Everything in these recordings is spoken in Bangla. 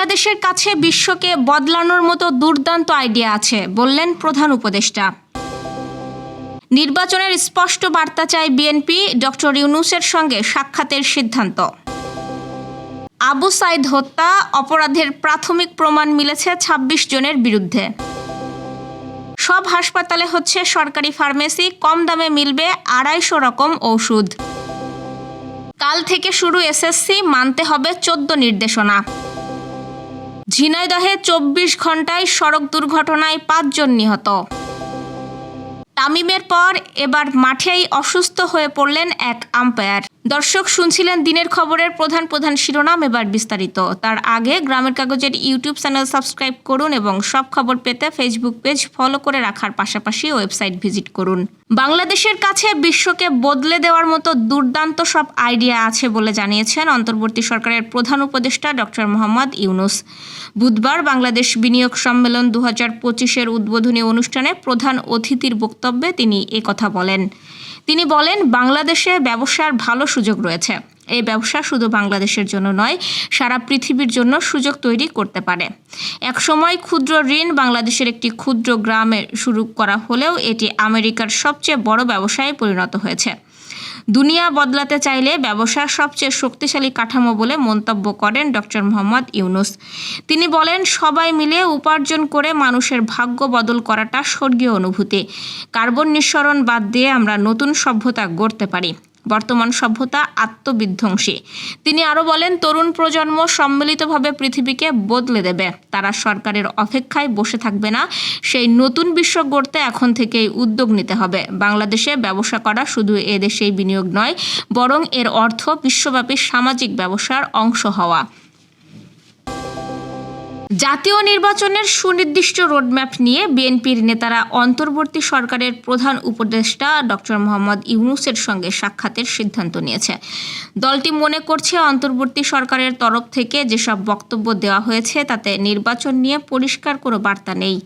বাংলাদেশের কাছে বিশ্বকে বদলানোর মতো দুর্দান্ত আইডিয়া আছে, বললেন প্রধান উপদেষ্টা। নির্বাচনের স্পষ্ট বার্তা চায় বিএনপি, ডক্টর ইউনুসের সঙ্গে সাক্ষাতের সিদ্ধান্ত। আবু সাইদ হত্যা, অপরাধের প্রাথমিক প্রমাণ মিলেছে ২৬ জনের বিরুদ্ধে। সব হাসপাতালে হচ্ছে সরকারি ফার্মেসি, কম দামে মিলবে আড়াইশো রকম ঔষধ। কাল থেকে শুরু এসএসসি, মানতে হবে চোদ্দ নির্দেশনা। ঝিনাইদহে চব্বিশ ঘন্টায় সড়ক দুর্ঘটনায় পাঁচজন নিহত। তামিমের পর এবার মাঠেই অসুস্থ হয়ে পড়লেন এক আম্পায়ার। দর্শক শুনছিলেন দিনের খবরের প্রধান প্রধান শিরোনাম এবার বিস্তারিত। তার আগে গ্রামের কাগজের ইউটিউব চ্যানেল সাবস্ক্রাইব করুন এবং সব খবর পেতে ফেসবুক পেজ ফলো করে রাখার পাশাপাশি ওয়েবসাইট ভিজিট করুন। বাংলাদেশের কাছে বিশ্বকে বদলে দেওয়ার মতো দুর্দান্ত সব আইডিয়া আছে বলে জানিয়েছেন অন্তর্বর্তী সরকারের প্রধান উপদেষ্টা ডক্টর মোহাম্মদ ইউনুস। বুধবার বাংলাদেশ বিনিয়োগ সম্মেলন দু হাজার পঁচিশের উদ্বোধনী অনুষ্ঠানে প্রধান অতিথির বক্তব্যে তিনি কথা বলেন। তিনি বলেন, বাংলাদেশে ব্যবসার ভালো সুযোগ রয়েছে। এই ব্যবসা শুধু বাংলাদেশের জন্য নয়, সারা পৃথিবীর জন্য সুযোগ তৈরি করতে পারে। একসময় ক্ষুদ্র ঋণ বাংলাদেশের একটি ক্ষুদ্র গ্রামে শুরু করা হলেও এটি আমেরিকার সবচেয়ে বড় ব্যবসায় পরিণত হয়েছে। দুনিয়া বদলাতে চাইলে ব্যবসার সবচেয়ে শক্তিশালী কাঠামো বলে মন্তব্য করেন ডক্টর মোহাম্মদ ইউনুস। তিনি বলেন, সবাই মিলে উপার্জন করে মানুষের ভাগ্য বদল করাটা স্বর্গীয় অনুভূতি। কার্বন নিঃসরণ বাদ দিয়ে আমরা নতুন সভ্যতা গড়তে পারি। বর্তমান সভ্যতা আত্মবিধ্বংসী। তিনি আরও বলেন, তরুণ প্রজন্ম সম্মিলিতভাবে পৃথিবীকে বদলে দেবে। তারা সরকারের অপেক্ষায় বসে থাকবে না। সেই নতুন বিশ্ব গড়তে এখন থেকেই উদ্যোগ নিতে হবে। বাংলাদেশে ব্যবসা করা শুধু এদেশেই বিনিয়োগ নয়, বরং এর অর্থ বিশ্বব্যাপী সামাজিক ব্যবসার অংশ হওয়া। জাতীয় নির্বাচনের সুনির্দিষ্ট রোডম্যাপ নিয়ে বিএনপির নেতারা অন্তর্বর্তী সরকারের প্রধান উপদেষ্টা ডক্টর মোহাম্মদ ইউনুসের সঙ্গে সাক্ষাতের সিদ্ধান্ত নিয়েছে। দলটি মনে করছে অন্তর্বর্তী সরকারের তরফ থেকে যেসব বক্তব্য দেওয়া হয়েছে, তাতে নির্বাচন নিয়ে পরিষ্কার কোনো বার্তা নেই।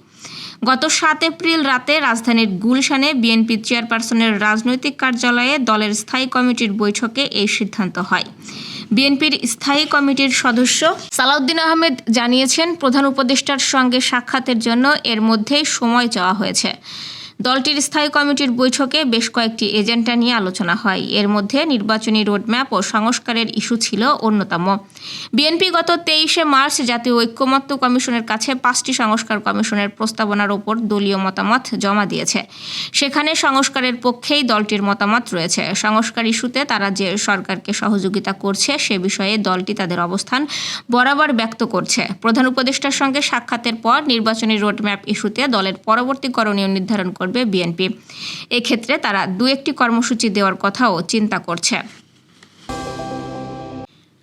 গত সাত এপ্রিল রাতে রাজধানীর গুলশানে বিএনপি চেয়ারপারসনের রাজনৈতিক কার্যালয়ে দলের স্থায়ী কমিটির বৈঠকে এই সিদ্ধান্ত হয়। বিএনপির স্থায়ী কমিটির সদস্য সালাউদ্দিন আহমেদ জানিয়েছেন, প্রধান উপদেষ্টার সঙ্গে সাক্ষাতের জন্য এর মধ্যেই সময় চাওয়া হয়েছে। দলটির স্থায়ী কমিটির বৈঠকে বেশ কয়েকটি এজেন্ডা নিয়ে আলোচনা হয়। এর মধ্যে নির্বাচনী রোডম্যাপ ও সংস্কারের ইস্যু ছিল অন্যতম। বিএনপি গত তেইশে মার্চ জাতীয় ঐক্যমত্য কমিশনের কাছে পাঁচটি সংস্কার কমিশনের প্রস্তাবনার ওপর দলীয় মতামত জমা দিয়েছে। সেখানে সংস্কারের পক্ষেই দলটির মতামত রয়েছে। সংস্কার ইস্যুতে তারা যে সরকারকে সহযোগিতা করছে সে বিষয়ে দলটি তাদের অবস্থান বরাবর ব্যক্ত করছে। প্রধান উপদেষ্টার সঙ্গে সাক্ষাতের পর নির্বাচনী রোডম্যাপ ইস্যুতে দলের পরবর্তী করণীয় নির্ধারণ করবে বিএনপি। এক্ষেত্রে তারা দু একটি কর্মসূচি দেওয়ার কথাও চিন্তা করছে।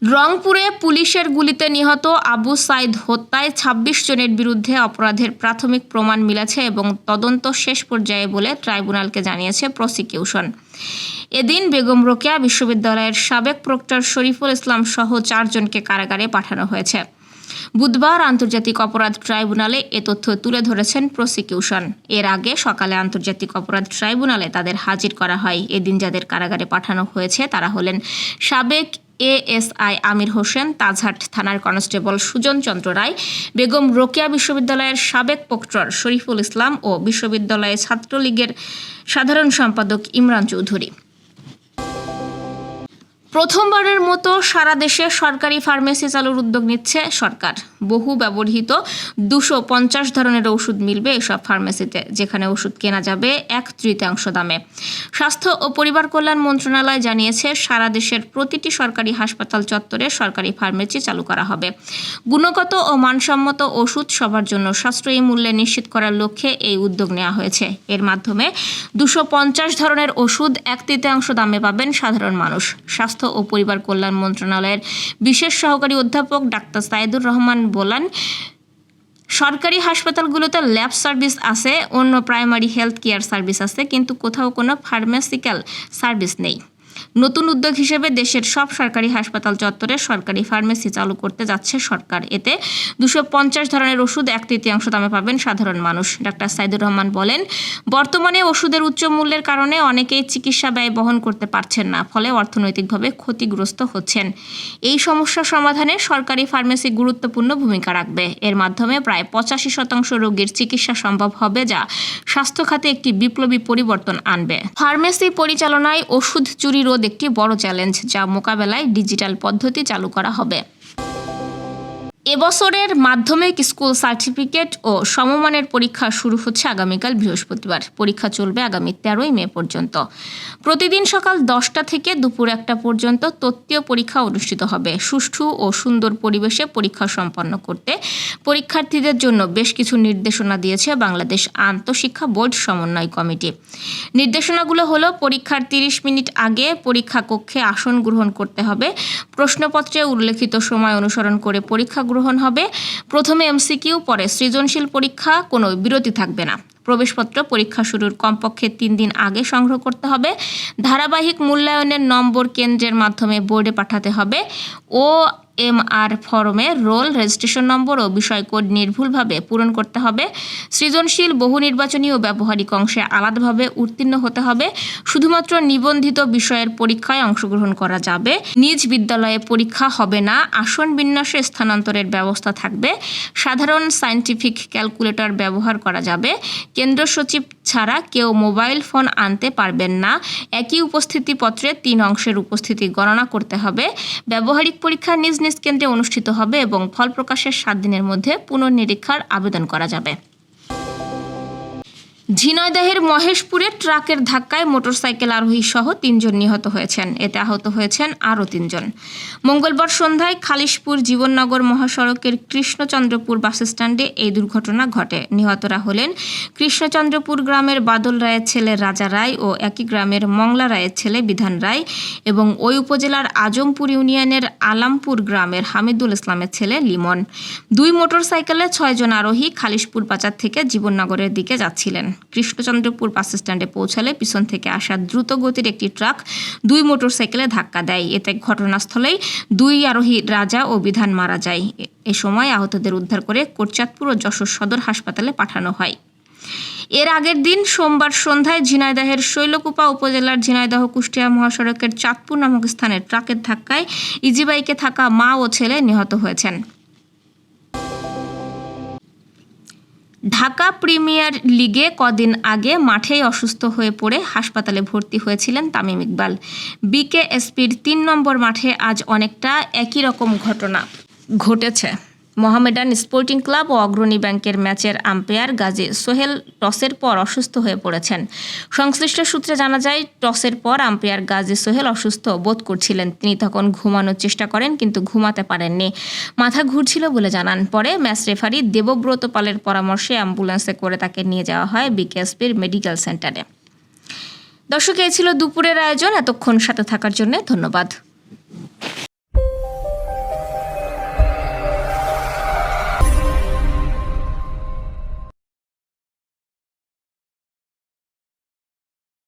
রংপুরে পুলিশের গুলিতে নিহত আবু সাইদ হত্যায় ২৬ জনের বিরুদ্ধে অপরাধের প্রাথমিক প্রমাণ মিলেছে এবং তদন্ত শেষ পর্যায়ে বলে ট্রাইব্যুনালকে জানিয়েছে প্রসিকিউশন। এদিন বেগম রোকেয়া বিশ্ববিদ্যালয়ের সাবেক প্রক্টর শরীফুল ইসলাম সহ চারজনকে কারাগারে পাঠানো হয়েছে। বুধবার আন্তর্জাতিক অপরাধ ট্রাইব্যুনালে এ তথ্য তুলে ধরেছেন প্রসিকিউশন। এর আগে সকালে আন্তর্জাতিক অপরাধ ট্রাইব্যুনালে তাদের হাজির করা হয়। এদিন যাদের কারাগারে পাঠানো হয়েছে, তারা হলেন সাবেক এএসআই আমির হোসেন, তাজহাট থানার কনস্টেবল সুজন চন্দ্র রায়, বেগম রোকেয়া বিশ্ববিদ্যালয়ের সাবেক প্রক্টর শরীফুল ইসলাম ও বিশ্ববিদ্যালয়ের ছাত্রলীগের সাধারণ সম্পাদক ইমরান চৌধুরী। প্রথমবারের মতো সারা দেশে সরকারি ফার্মেসি চালুর উদ্যোগ নিচ্ছে সরকার। বহু ব্যবহৃত দুশো পঞ্চাশ ধরনের ওষুধ মিলবে এসব ফার্মেসিতে, যেখানে ওষুধ কেনা যাবে এক তৃতীয়াংশ দামে। স্বাস্থ্য ও পরিবার কল্যাণ মন্ত্রণালয় জানিয়েছে, সারা দেশের প্রতিটি সরকারি হাসপাতাল চত্বরে সরকারি ফার্মেসি চালু করা হবে। গুণগত ও মানসম্মত ওষুধ সবার জন্য সাশ্রয়ী মূল্যে নিশ্চিত করার লক্ষ্যে এই উদ্যোগ নেওয়া হয়েছে। এর মাধ্যমে দুশো পঞ্চাশ ধরনের ওষুধ এক তৃতীয়াংশ দামে পাবেন সাধারণ মানুষ। স্বাস্থ্য স্বাস্থ্য ও পরিবার কল্যাণ মন্ত্রণালয়ের বিশেষ সহকারী অধ্যাপক ডাক্তার সাইদুর রহমান বলান, সরকারি হাসপাতালগুলোতে ল্যাব সার্ভিস আছে, অন্য প্রাইমারি হেলথ কেয়ার সার্ভিস আছে, কিন্তু কোথাও কোনো ফার্মাসিক্যাল সার্ভিস নেই। নতুন উদ্যোগ হিসেবে দেশের সব সরকারি হাসপাতাল চত্বরে সরকারি ফার্মেসি চালু করতে যাচ্ছে সরকার। এতে দুশো পঞ্চাশ ধরনের ওষুধ এক তৃতীয়াংশ দামে পাবেন সাধারণ মানুষ। ডাক্তার সাইদুর রহমান বলেন, বর্তমানে ওষুধের উচ্চ মূল্যের কারণে অনেকেই চিকিৎসা ব্যয় বহন করতে পারছেন না, ফলে অর্থনৈতিকভাবে ক্ষতিগ্রস্ত হচ্ছেন। এই সমস্যা সমাধানে সরকারি ফার্মেসি গুরুত্বপূর্ণ ভূমিকা রাখবে। এর মাধ্যমে প্রায় পঁচাশি শতাংশ রোগীর চিকিৎসা সম্ভব হবে, যা স্বাস্থ্য খাতে একটি বিপ্লবী পরিবর্তন আনবে। ফার্মেসি পরিচালনায় ওষুধ চুরি রোধ একটি বড় চ্যালেঞ্জ যা মোকাবেলায় ডিজিটাল পদ্ধতি চালু করা হবে। এবছরের মাধ্যমিক স্কুল সার্টিফিকেট ও সমমানের পরীক্ষা শুরু হচ্ছে আগামীকাল বৃহস্পতিবার। পরীক্ষা চলবে আগামী তেরোই মে পর্যন্ত। প্রতিদিন সকাল দশটা থেকে দুপুর একটা পর্যন্ত তত্ত্বীয় পরীক্ষা অনুষ্ঠিত হবে। সুষ্ঠু ও সুন্দর পরিবেশে পরীক্ষা সম্পন্ন করতে পরীক্ষার্থীদের জন্য বেশ কিছু নির্দেশনা দিয়েছে বাংলাদেশ আন্তঃশিক্ষা বোর্ড সমন্বয় কমিটি। নির্দেশনাগুলো হলো, পরীক্ষার তিরিশ মিনিট আগে পরীক্ষা কক্ষে আসন গ্রহণ করতে হবে, প্রশ্নপত্রে উল্লেখিত সময় অনুসরণ করে পরীক্ষা গ্রহণ হবে, প্রথমে এমসিকিউ, পরে সৃজনশীল পরীক্ষা, কোনো বিরতি থাকবে না। প্রবেশপত্র পরীক্ষা শুরুর কমপক্ষে তিন দিন আগে সংগ্রহ করতে হবে। ধারাবাহিক মূল্যায়নের নম্বর কেন্দ্রের মাধ্যমে বোর্ডে পাঠাতে হবে। ও এম আর ফরমে রোল, রেজিস্ট্রেশন নম্বর ও বিষয় কোড নির্ভুলভাবে পূরণ করতে হবে। সৃজনশীল, বহু নির্বাচনী ও ব্যবহারিক অংশে আলাদাভাবে উত্তীর্ণ হতে হবে। শুধুমাত্র নিবন্ধিত বিষয়ের পরীক্ষায় অংশগ্রহণ করা যাবে। নিজ বিদ্যালয়ে পরীক্ষা হবে না, আসন বিন্যাসে স্থানান্তরের ব্যবস্থা থাকবে। সাধারণ সায়েন্টিফিক ক্যালকুলেটর ব্যবহার করা যাবে। কেন্দ্র সচিব ছাড়া কেউ মোবাইল ফোন আনতে পারবেন না। একই উপস্থিতি পত্রে তিন অংশের উপস্থিতি গণনা করতে হবে। ব্যবহারিক পরীক্ষা নিজ নিজ কেন্দ্রে অনুষ্ঠিত হবে এবং ফল প্রকাশের সাত দিনের মধ্যে পুনর্নিরীক্ষার আবেদন করা যাবে। ঝিনাইদহের মহেশপুরে ট্রাকের ধাক্কায় মোটরসাইকেল আরোহী সহ তিনজন নিহত হয়েছেন। এতে আহত হয়েছেন আরও তিনজন। মঙ্গলবার সন্ধ্যায় খালিশপুর জীবননগর মহাসড়কের কৃষ্ণচন্দ্রপুর বাসস্ট্যান্ডে এই দুর্ঘটনা ঘটে। নিহতরা হলেন কৃষ্ণচন্দ্রপুর গ্রামের বাদল রায়ের ছেলে রাজা রায় ও একই গ্রামের মংলা রায়ের ছেলে বিধান রায় এবং ওই উপজেলার আজমপুর ইউনিয়নের আলামপুর গ্রামের হামিদুল ইসলামের ছেলে লিমন। দুই মোটরসাইকেলে ছয়জন আরোহী খালিশপুর বাজার থেকে জীবননগরের দিকে যাচ্ছিলেন। কৃষ্ণচন্দ্রপুর বাস স্ট্যান্ডে পৌঁছালে পিছন থেকে আসা দ্রুত গতির একটি ট্রাক দুই মোটরসাইকেলে ধাক্কা দেয়। এতে ঘটনাস্থলেই দুই আরোহী রাজা ও বিধান মারা যায়। এ- সময় আহতদের উদ্ধার করে কোটচাঁদপুর ও যশোর সদর হাসপাতালে পাঠানো হয়। এর আগের দিন সোমবার সন্ধ্যায় ঝিনাইদহের শৈলকুপা উপজেলার ঝিনাইদহ কুষ্টিয়া মহাসড়কের চাঁদপুর নামক স্থানে ট্রাকের ধাক্কায় ইজিবাইকে থাকা মা ও ছেলে নিহত হয়েছেন। ঢাকা প্রিমিয়ার লিগে কদিন আগে মাঠেই অসুস্থ হয়ে পড়ে হাসপাতালে ভর্তি হয়েছিলেন তামিম ইকবাল। বিকেএসপির তিন নম্বর মাঠে আজ অনেকটা একই রকম ঘটনা ঘটেছে। মোহামেডান স্পোর্টিং ক্লাব ও অগ্রণী ব্যাংকের ম্যাচের আম্পায়ার গাজী সোহেল টসের পর অসুস্থ হয়ে পড়েছেন। সংশ্লিষ্ট সূত্রে জানা যায়, টসের পর আম্পায়ার গাজী সোহেল অসুস্থ বোধ করছিলেন। তিনি তখন ঘুমানোর চেষ্টা করেন, কিন্তু ঘুমাতে পারেননি। মাথা ঘুরছিল বলে জানান। পরে ম্যাচ রেফারি দেবব্রত পালের পরামর্শে অ্যাম্বুলেন্সে করে তাকে নিয়ে যাওয়া হয় বিকেএসপির মেডিকেল সেন্টারে। দর্শক, এই ছিল দুপুরের আয়োজন। এতক্ষণ সাথে থাকার জন্য ধন্যবাদ।